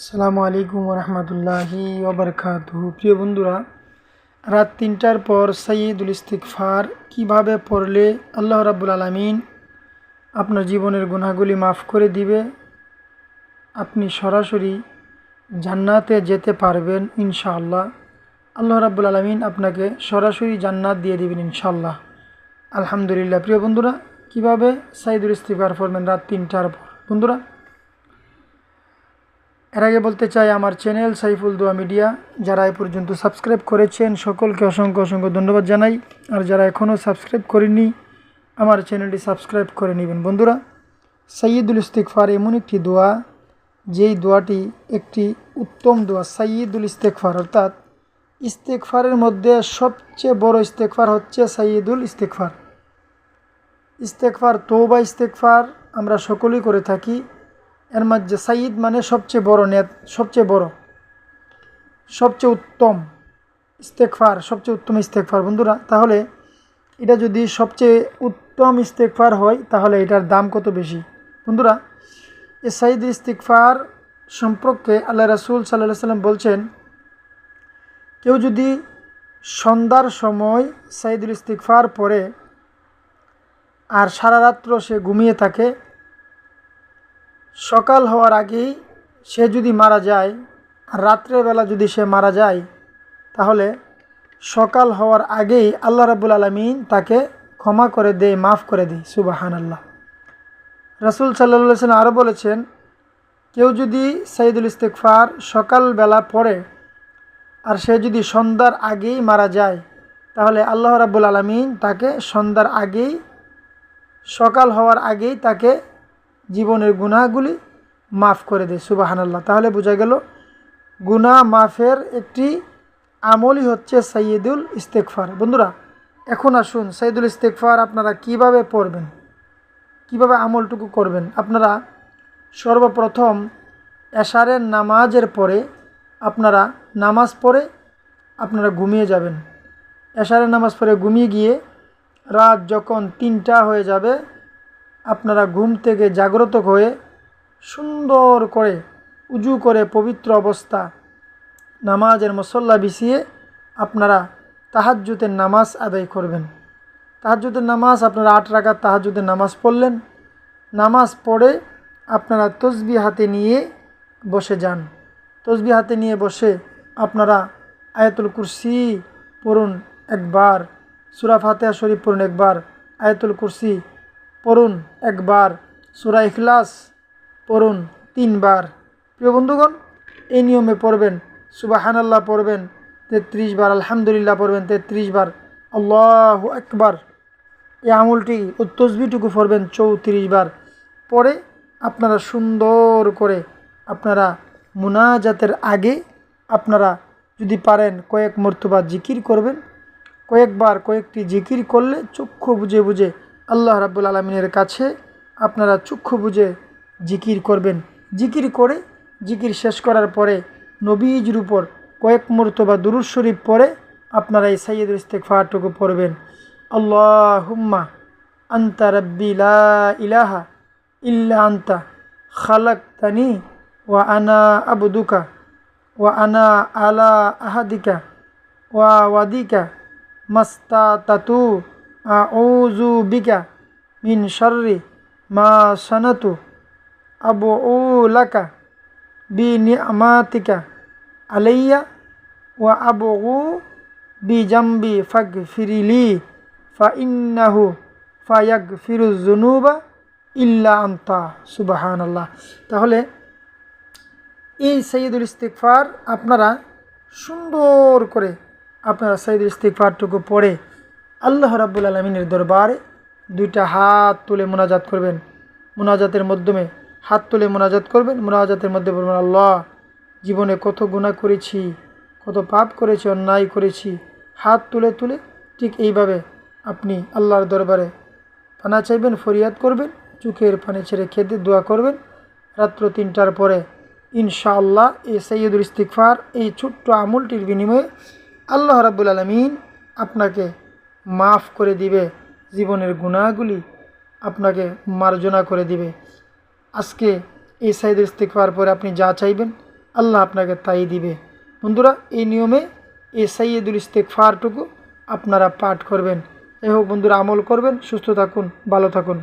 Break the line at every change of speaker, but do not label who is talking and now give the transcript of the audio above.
আসসালামু আলাইকুম রহমতুল্লাহি ওবরকাতু প্রিয় বন্ধুরা, রাত তিনটার পর সঈদুল ইস্তিকফার কীভাবে পড়লে আল্লাহ রাব্বুল আলমিন আপনার জীবনের গুনাহগুলি মাফ করে দিবে? আপনি সরাসরি জান্নাতে যেতে পারবেন ইনশাআল্লাহ। আল্লাহ রাব্বুল আলমিন আপনাকে সরাসরি জান্নাত দিয়ে দিবেন ইনশাআল্লাহ। আলহামদুলিল্লাহ। প্রিয় বন্ধুরা, কীভাবে সাইদুল ইস্তিকফার পড়বেন রাত তিনটার পর? বন্ধুরা এর আগে বলতে চাই, আমার চ্যানেল সাইফুল দোয়া মিডিয়া, যারা এ পর্যন্ত সাবস্ক্রাইব করেছেন, সকলকে অসংখ্য অসংখ্য ধন্যবাদ জানাই। আর যারা এখনও সাবস্ক্রাইব করেননি, আমার চ্যানেলটি সাবস্ক্রাইব করে নেবেন। বন্ধুরা সৈয়দুল ইস্তেকফার এমন একটি দোয়া, যেই দোয়াটি একটি উত্তম দোয়া সৈয়দুল ইস্তেকফার অর্থাৎ ইস্তেকফারের মধ্যে সবচেয়ে বড় ইস্তেকফার হচ্ছে সৈয়দুল ইস্তেকফার ইস্তেকফার তৌবা ইস্তেকফার আমরা সকলেই করে থাকি। এর মধ্যে সাইদ মানে সবচেয়ে বড় নেত, সবচেয়ে বড়, সবচেয়ে উত্তম ইস্তেকফার সবচেয়ে উত্তম ইস্তেকফার বন্ধুরা, তাহলে এটা যদি সবচেয়ে উত্তম ইস্তেকফার হয়, তাহলে এটার দাম কত বেশি? বন্ধুরা, এ সাইদ ইস্তেকফার সম্পর্কে আল্লাহ রাসুল সাল্লাহ সাল্লাম বলছেন, কেউ যদি সন্ধ্যার সময় সাইদুল ইস্তিকফার পরে আর সারা রাত্র সে ঘুমিয়ে থাকে সকাল হওয়ার আগেই সে যদি মারা যায় আর রাত্রের বেলা যদি সে মারা যায়, তাহলে সকাল হওয়ার আগেই আল্লাহ রাবুল আলমিন তাকে ক্ষমা করে দেয় মাফ করে দেয় সুবাহান আল্লাহ রাসুল সাল্লা সাল্লাম আরও বলেছেন, কেউ যদি সাইদুল ইস্তেকফার সকালবেলা পড়ে আর সে যদি সন্ধ্যার আগেই মারা যায়, তাহলে আল্লাহ রাবুল আলমিন তাকে সন্ধ্যার আগেই, সকাল হওয়ার আগেই তাকে জীবনের গুনাহগুলি মাফ করে দেয়, সুবাহানাল্লাহ। তাহলে বোঝা গেল, গুনাহ মাফের একটি আমলই হচ্ছে সৈয়দুল ইস্তেকফার বন্ধুরা, এখন আসুন সৈয়দুল ইস্তেকফার আপনারা কীভাবে পড়বেন? কীভাবে আমলটুকু করবেন? আপনারা সর্বপ্রথম এশারের নামাজের পরে আপনারা নামাজ পড়ে আপনারা ঘুমিয়ে যাবেন। এশারের নামাজ পড়ে ঘুমিয়ে গিয়ে রাত যখন তিনটা হয়ে যাবে আপনারা ঘুম থেকে জাগ্রত হয়ে সুন্দর করে উজু করে পবিত্র অবস্থা নামাজের মসল্লা বিছিয়ে আপনারা তাহাজ্জুতের নামাজ আদায় করবেন। তাহাজ্জুদের নামাজ আপনারা আট রাখার তাহাজ্জুদের নামাজ পড়লেন। নামাজ পড়ে আপনারা তসবি হাতে নিয়ে বসে যান। তসবি হাতে নিয়ে বসে আপনারা আয়াতুল কুরসি পড়ুন একবার, সুরা ফাতেহা শরীফ পড়ুন একবার, আয়াতুল কুরসি পড়ুন একবার। সুরা ইখলাস পড়ুন তিনবার। প্রিয় বন্ধুগণ, এই নিয়মে পড়বেন। সুবাহানাল্লাহ পড়বেন। তেত্রিশ বার আলহামদুলিল্লাহ পড়বেন, তেত্রিশ বার। আল্লাহ একবার এই আমলটি ও তসবিটুকু পড়বেন চৌত্রিশ বার। পরে আপনারা সুন্দর করে আপনারা মুনাজাতের আগে আপনারা যদি পারেন কয়েক মর্তবা জিকির করবেন। কয়েকবার কয়েকটি জিকির করলে চক্ষু বুঝে বুঝে আল্লাহ রাব্বুল আলমিনের কাছে আপনারা চক্ষু বুঝে জিকির করবেন। জিকির করে জিকির শেষ করার পরে নবীজির উপর কয়েক মর্তবা দুরুজ শরীফ পরে আপনারা এই সাইয়দ ইস্তেকফারটুকু পড়বেন। আল্লাহ হুম্মা আন্তা রব্বি লা ইলাহা ইল্লা আন্তা খালাক তানি ওয়া আনা আবুদুকা ওয়া আনা আলা আহাদিকা ওয়া ওয়াদিকা মাস্তা তাতু আউজু বিকা মিন শর্রি মা সনতু আবু লাকা বি নিয়ামাতিকা আলাইয়া ওয়া আবু বি জাম্বি ফাগ ফিরিলি ফা ইন্নাহু ফায়াগ ফিরু জুনুবা ইল্লা আন্তা। সুবাহান আল্লাহ তাহলে এই সৈয়দুল ইস্তিকফার আপনারা সুন্দর করে আপনারা সৈয়দুল ইস্তিকফারটুকু পড়ে আল্লাহ রাব্বুল আলমিনের দরবারে দুইটা হাত তুলে মোনাজাত করবেন। মোনাজাতের মাধ্যমে হাত তুলে মোনাজাত করবেন। মোনাজাতের মধ্যে বলবেন, আল্লাহ, জীবনে কত গুণা করেছি, কত পাপ করেছি, অন্যায় করেছি। হাত তুলে তুলে ঠিক এইভাবে আপনি আল্লাহর দরবারে পানা চাইবেন, ফরিয়াদ করবেন, চোখের পানি ছেড়ে খেতে দোয়া করবেন। রাত্র তিনটার পরে ইনশাআল্লাহ এই সৈয়দুল ইস্তিকফার এই ছোট্ট আমলটির বিনিময়ে আল্লাহ রাব্বুল আলমিন আপনাকে মাফ করে দিবে। জীবনের গুণাগুলি আপনাকে মার্জনা করে দিবে। আজকে এই সাইদ ইস্তিকফার পরে আপনি যা চাইবেন, আল্লাহ আপনাকে তাই দিবে। বন্ধুরা, এই নিয়মে এই ইস্তেক ইস্তেকফারটুকু আপনারা পাঠ করবেন। এই হোক, বন্ধুরা, আমল করবেন। সুস্থ থাকুন, ভালো থাকুন।